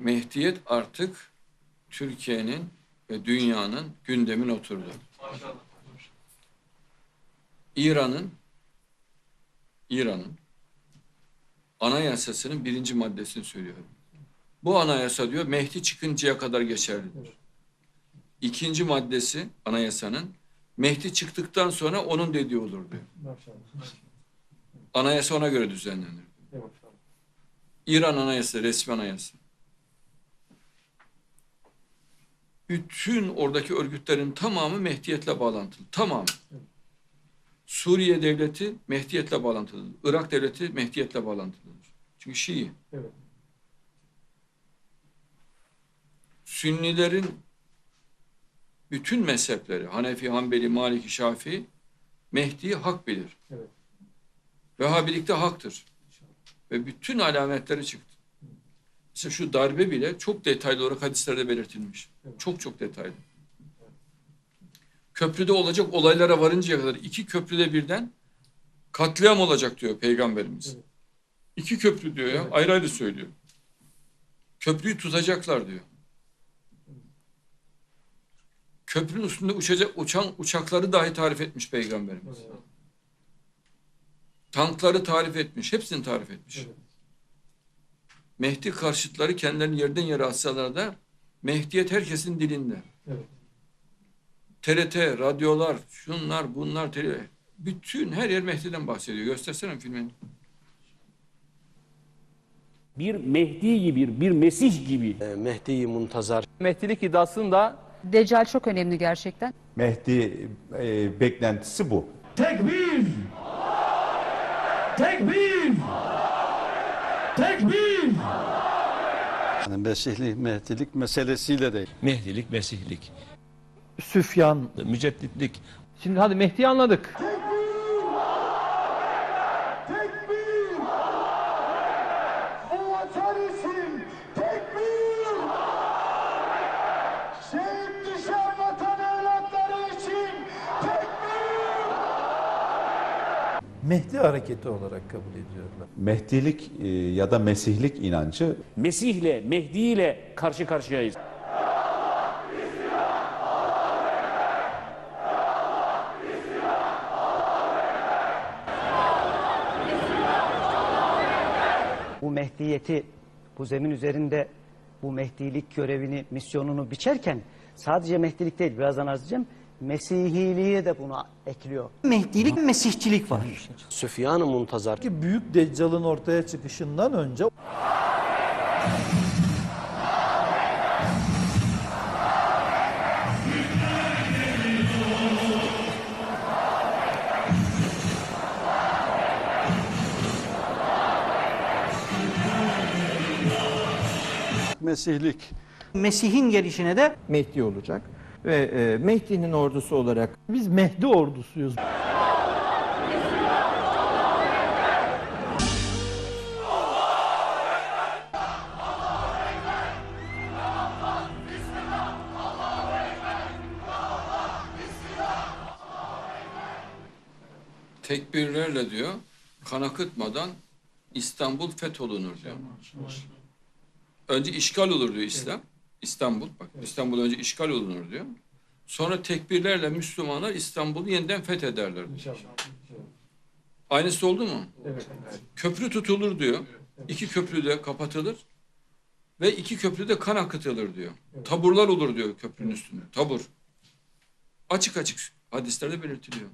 Mehdiyet artık Türkiye'nin ve dünyanın gündemin oturdu. İran'ın İran'ın anayasasının birinci maddesini söylüyorum. Bu anayasa diyor Mehdi çıkıncaya kadar geçerlidir. İkinci maddesi anayasanın Mehdi çıktıktan sonra onun dediği olur diyor. Anayasa ona göre düzenlenir. İran anayası, resmi anayasa. Bütün oradaki örgütlerin tamamı Mehdiyetle bağlantılı. Tamamı. Suriye devleti Mehdiyetle bağlantılıdır. Irak devleti Mehdiyetle bağlantılıdır. Çünkü Şii. Evet. Sünnilerin bütün mezhepleri, Hanefi, Hanbeli, Maliki, Şafii, Mehdi'yi hak bilir. Evet. Vehhabilikte haktır. Ve bütün alametleri çıktı. Mesela şu darbe bile çok detaylı olarak hadislerde belirtilmiş. Evet. Çok çok detaylı. Köprüde olacak olaylara varıncaya kadar iki köprüde birden katliam olacak diyor Peygamberimiz. Evet. İki köprü diyor ya. Evet. Ayrı ayrı söylüyor. Köprüyü tutacaklar diyor. Köprünün üstünde uçacak uçan uçakları dahi tarif etmiş Peygamberimiz. Tankları tarif etmiş. Hepsini tarif etmiş. Evet. Mehdi karşıtları kendilerini yerden yere atsalar da Mehdiyet herkesin dilinde. Evet. TRT, radyolar, şunlar, bunlar, tele, bütün her yer Mehdi'den bahsediyor. Göstersene filmini. bir Mehdi gibi, bir Mesih gibi e, Mehdi-i Muntazar Mehdilik iddiasında Deccal çok önemli gerçekten. Mehdi e, beklentisi bu. Tekbir! Tekbir! Yani Mesihlik, Mehdilik meselesiyle de Mehdilik, Mesihlik, Süfyan. mücedditlik. şimdi hadi Mehdi'yi anladık. Mehdi hareketi olarak kabul ediyorlar. Mehdilik e, ya da Mesihlik inancı Mesih'le, Mehdi ile karşı karşıyayız. bu Mehdiyeti bu zemin üzerinde bu Mehdilik görevini, misyonunu biçerken sadece Mehdilik değil birazdan arz edeceğim. Mesihiliğe de bunu ekliyor. Mehdilik, Mesihçilik var. Süfyan-ı Muntazar Ki büyük deccalın ortaya çıkışından önce Mesihlik Mesih'in gelişine de Mehdi olacak ve e, Mehdi'nin ordusu olarak biz Mehdi ordusuyuz. Tekbirlerle diyor kan akıtmadan İstanbul fetholunur diyor. Önce işgal olur diyor İslam. İstanbul bak İstanbul önce işgal olunur diyor. Sonra tekbirlerle Müslümanlar İstanbul'u yeniden fethederler diyor. İnşallah. Aynısı oldu mu? Evet. Köprü tutulur diyor. İki köprü de kapatılır. Ve iki köprü de kan akıtılır diyor. Taburlar olur diyor köprünün üstünde. Tabur. Açık açık hadislerde belirtiliyor.